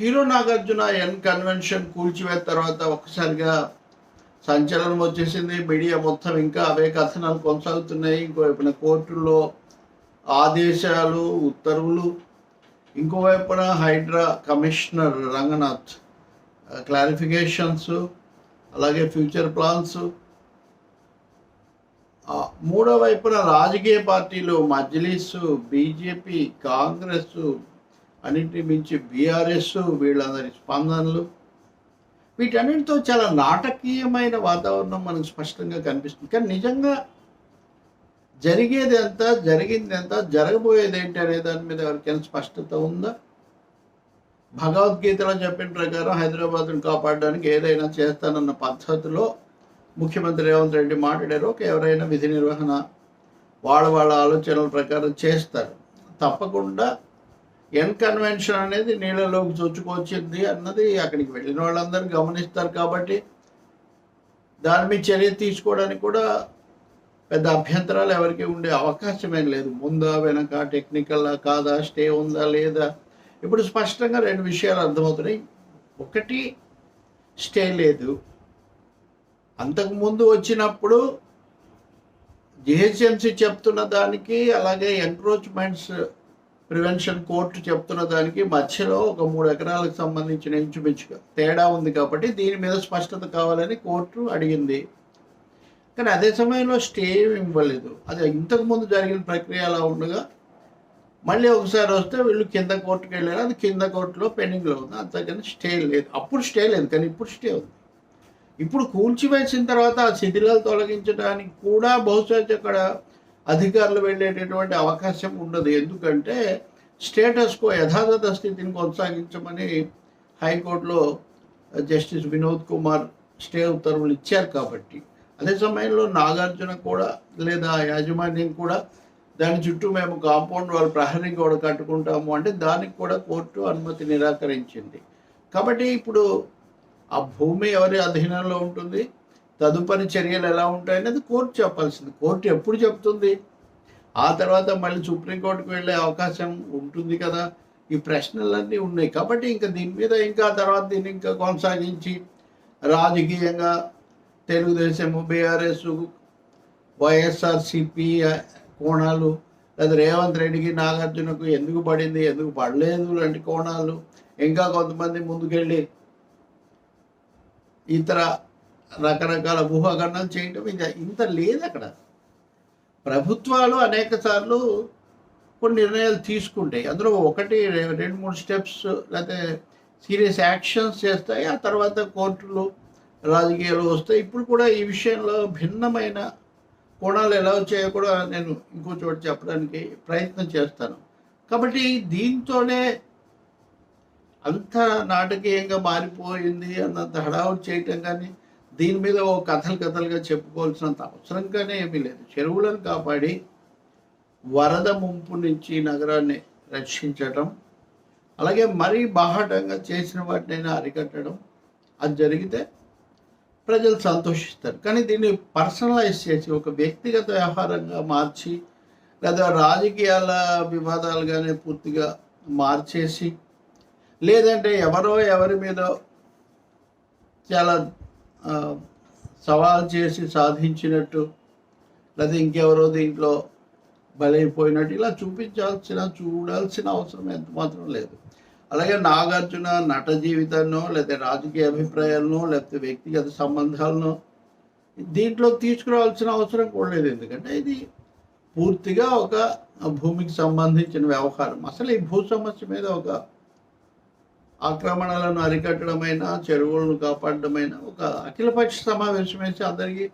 Hero Nagarjuna N convention కూల్చివేత తర్వాత ఒక్కసారిగా సంచలనం వచ్చేసింది. మీడియా మొత్తం ఇంకా అవే కథనాలు కొనసాగుతున్నాయి. ఇంకోవైపున కోర్టుల్లో ఆదేశాలు ఉత్తర్వులు. ఇంకోవైపున హైడ్రా కమిషనర్ రంగనాథ్ క్లారిఫికేషన్స్ అలాగే ఫ్యూచర్ ప్లాన్స్. మూడో వైపున రాజకీయ పార్టీలు మజ్లిస్ బీజేపీ కాంగ్రెస్ అన్నింటిని మించి బీఆర్ఎస్ వీళ్ళందరి స్పందనలు. వీటన్నిటితో చాలా నాటకీయమైన వాతావరణం మనకు స్పష్టంగా కనిపిస్తుంది. కానీ నిజంగా జరిగేది ఎంత జరిగింది ఎంత జరగబోయేది ఏంటి అనే దాని మీద ఎవరికైనా స్పష్టత ఉందా? భగవద్గీతలో చెప్పిన ప్రకారం హైదరాబాద్ను కాపాడడానికి ఏదైనా చేస్తానన్న పద్ధతిలో ముఖ్యమంత్రి రేవంత్ రెడ్డి మాట్లాడారు. ఒక ఎవరైనా విధి నిర్వహణ వాళ్ళ వాళ్ళ ఆలోచనల ప్రకారం చేస్తారు. తప్పకుండా ఎన్ కన్వెన్షన్ అనేది నీళ్ళలోకి చొచ్చుకొచ్చింది అన్నది అక్కడికి వెళ్ళిన వాళ్ళందరూ గమనిస్తారు కాబట్టి దాని మీద చర్య తీసుకోవడానికి కూడా పెద్ద అభ్యంతరాలు ఎవరికి ఉండే అవకాశమేం లేదు. ముందా వెనక టెక్నికల్ కాదా స్టే ఉందా లేదా? ఇప్పుడు స్పష్టంగా రెండు విషయాలు అర్థమవుతున్నాయి. ఒకటి స్టే లేదు. అంతకుముందు వచ్చినప్పుడు జిహెచ్ఎంసీ చెప్తున్న దానికి అలాగే ఎంక్రోచ్మెంట్స్ ప్రివెన్షన్ కోర్టు చెప్తున్న దానికి మధ్యలో ఒక మూడు ఎకరాలకు సంబంధించిన ఇంచుమించుగా తేడా ఉంది కాబట్టి దీని మీద స్పష్టత కావాలని కోర్టు అడిగింది. కానీ అదే సమయంలో స్టే ఇవ్వలేదు. అది ఇంతకుముందు జరిగిన ప్రక్రియ అలా ఉండగా మళ్ళీ ఒకసారి వస్తే వీళ్ళు కింద కోర్టుకు వెళ్ళారు. అది కింద కోర్టులో పెండింగ్లో ఉంది. అంతకని స్టే లేదు. అప్పుడు స్టే లేదు. కానీ ఇప్పుడు స్టే ఉంది. ఇప్పుడు కూల్చివేసిన తర్వాత ఆ శిథిలాలు తొలగించడానికి కూడా బహుశా అక్కడ అధికారులు వెళ్ళేటటువంటి అవకాశం ఉండదు. ఎందుకంటే స్టేటస్ కో యథాతథ స్థితిని కొనసాగించమని హైకోర్టులో జస్టిస్ వినోద్ కుమార్ స్టే ఉత్తర్వులు ఇచ్చారు కాబట్టి. అదే సమయంలో నాగార్జున కూడా లేదా యాజమాన్యం కూడా దాని చుట్టూ మేము కాంపౌండ్ వాళ్ళ ప్రహరీ గోడ కట్టుకుంటాము అంటే దానికి కూడా కోర్టు అనుమతి నిరాకరించింది. కాబట్టి ఇప్పుడు ఆ భూమి ఎవరి అధీనంలో ఉంటుంది? తదుపరి చర్యలు ఎలా ఉంటాయనేది కోర్టు చెప్పాల్సింది. కోర్టు ఎప్పుడు చెప్తుంది? ఆ తర్వాత మళ్ళీ సుప్రీంకోర్టుకు వెళ్ళే అవకాశం ఉంటుంది కదా. ఈ ప్రశ్నలన్నీ ఉన్నాయి. కాబట్టి ఇంకా దీని మీద ఇంకా తర్వాత దీన్ని ఇంకా కొనసాగించి రాజకీయంగా తెలుగుదేశం బీఆర్ఎస్ వైఎస్ఆర్సిపి కోణాలు లేదా రేవంత్ రెడ్డికి నాగార్జునకు ఎందుకు పడింది ఎందుకు పడలేదు లాంటి కోణాలు. ఇంకా కొంతమంది ముందుకెళ్ళి ఇతర రకరకాల ఊహాగండం చేయటం ఇంకా ఇంత లేదు అక్కడ. ప్రభుత్వాలు అనేక సార్లు కొన్ని నిర్ణయాలు తీసుకుంటాయి. అందులో ఒకటి రెండు మూడు స్టెప్స్ లేకపోతే సీరియస్ యాక్షన్స్ చేస్తాయి. ఆ తర్వాత కోర్టులు రాజకీయాలు వస్తాయి. ఇప్పుడు కూడా ఈ విషయంలో భిన్నమైన కోణాలు ఎలా వచ్చాయో కూడా నేను ఇంకో చోట చెప్పడానికి ప్రయత్నం చేస్తాను. కాబట్టి దీంతోనే అంత నాటకీయంగా మారిపోయింది అన్నంత హడావుడి చేయటం కానీ దీని మీద ఓ కథలు కథలుగా చెప్పుకోవాల్సినంత అవసరం కానీ ఏమీ లేదు. చెరువులను కాపాడి వరద ముంపు నుంచి నగరాన్ని రక్షించటం అలాగే మరీ బాహాటంగా చేసిన వాటినైనా అరికట్టడం అది జరిగితే ప్రజలు సంతోషిస్తారు. కానీ దీన్ని పర్సనలైజ్ చేసి ఒక వ్యక్తిగత వ్యవహారంగా మార్చి లేదా రాజకీయాల వివాదాలుగానే పూర్తిగా మార్చేసి లేదంటే ఎవరో ఎవరి మీద చాలా సవాల్ చేసి సాధించినట్టు లేదా ఇంకెవరో దీంట్లో బలైపోయినట్టు ఇలా చూపించాల్సిన చూడాల్సిన అవసరం ఎంత మాత్రం లేదు. అలాగే నాగార్జున నట జీవితాన్నో లేదా రాజకీయ అభిప్రాయాలను లేకపోతే వ్యక్తిగత సంబంధాలను దీంట్లో తీసుకురావాల్సిన అవసరం కూడా లేదు. ఎందుకంటే ఇది పూర్తిగా ఒక భూమికి సంబంధించిన వ్యవహారం. అసలు ఈ భూ సమస్య మీద ఒక ఆక్రమణలను అరికట్టడమైన చెరువులను కాపాడడమైన ఒక అఖిలపక్ష సమావేశం వేసి అందరికీ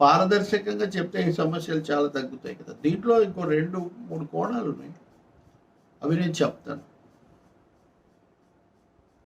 పారదర్శకంగా చెప్తే ఈ సమస్యలు చాలా తగ్గుతాయి కదా. దీంట్లో ఇంకో రెండు మూడు కోణాలు ఉన్నాయి. అవి నేను చెప్తాను.